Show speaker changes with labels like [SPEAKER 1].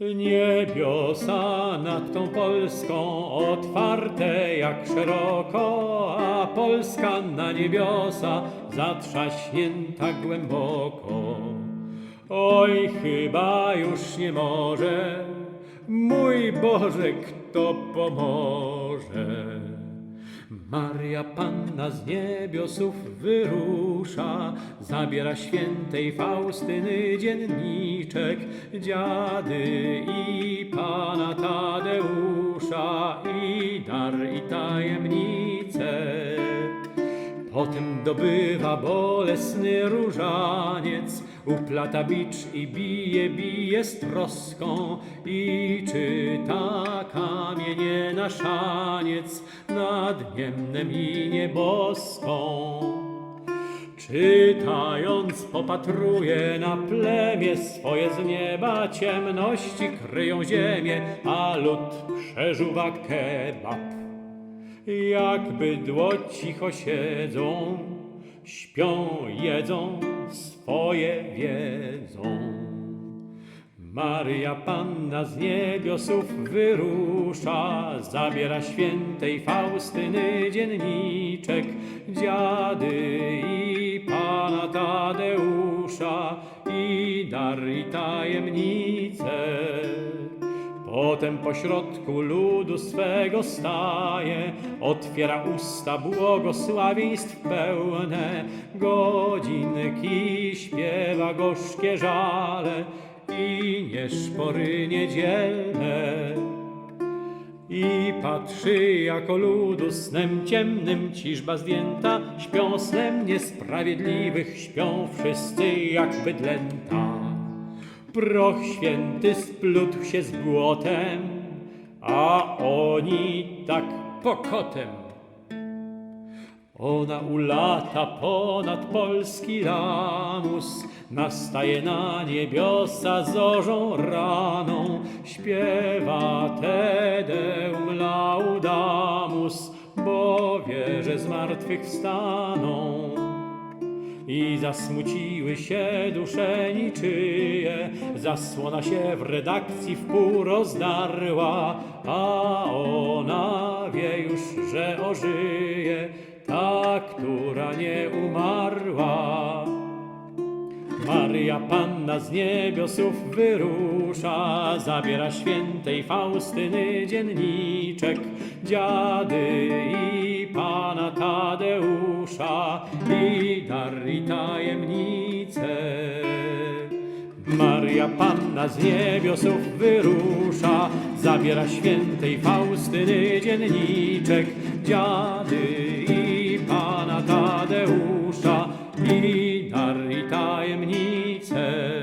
[SPEAKER 1] Niebiosa nad tą Polską otwarte jak szeroko, a Polska na niebiosa zatrzaśnięta głęboko. Oj, chyba już nie może, mój Boże, kto pomoże? Maria Panna z niebiosów wyrusza, zabiera świętej Faustyny dzienniczek, dziady i pana Tadeusza, i dar i tajemnice. Potem dobywa bolesny różaniec, uplata bicz i bije, bije z troską i czyta kamienie na szaniec nad niemnem i nieboską. Czytając popatruje na plemię swoje z nieba, ciemności kryją ziemię, a lud przeżuwa kebab. Jak bydło cicho siedzą, śpią, jedzą, swoje wiedzą. Maria Panna z niebiosów wyrusza, zabiera świętej Faustyny dzienniczek, dziady i pana Tadeusza, i dar i tajemnice. Potem pośrodku ludu swego staje, otwiera usta błogosławieństw pełne, godzinki śpiewa gorzkie żale i nieszpory niedzielne. I patrzy jako ludu snem ciemnym ciżba zdjęta, śpią snem niesprawiedliwych, śpią wszyscy jak bydlęta. Proch święty splótł się z błotem, a oni tak pokotem. Ona ulata ponad polski lamus, nastaje na niebiosa zorzą raną, śpiewa Te Deum laudamus, bo wie, że z martwych wstaną. I zasmuciły się dusze niczyje, zasłona się w redakcji w pół rozdarła, a ona wie już, że ożyje, ta, która nie umarła. Maria Panna z niebiosów wyrusza, zabiera świętej Faustyny dzienniczek, dziady i pana Tadeusza, i dar i tajemnice. Maria Panna z niebiosów wyrusza, zabiera świętej Faustyny dzienniczek, dziady i pana Tadeusza, i dar i tajemnice.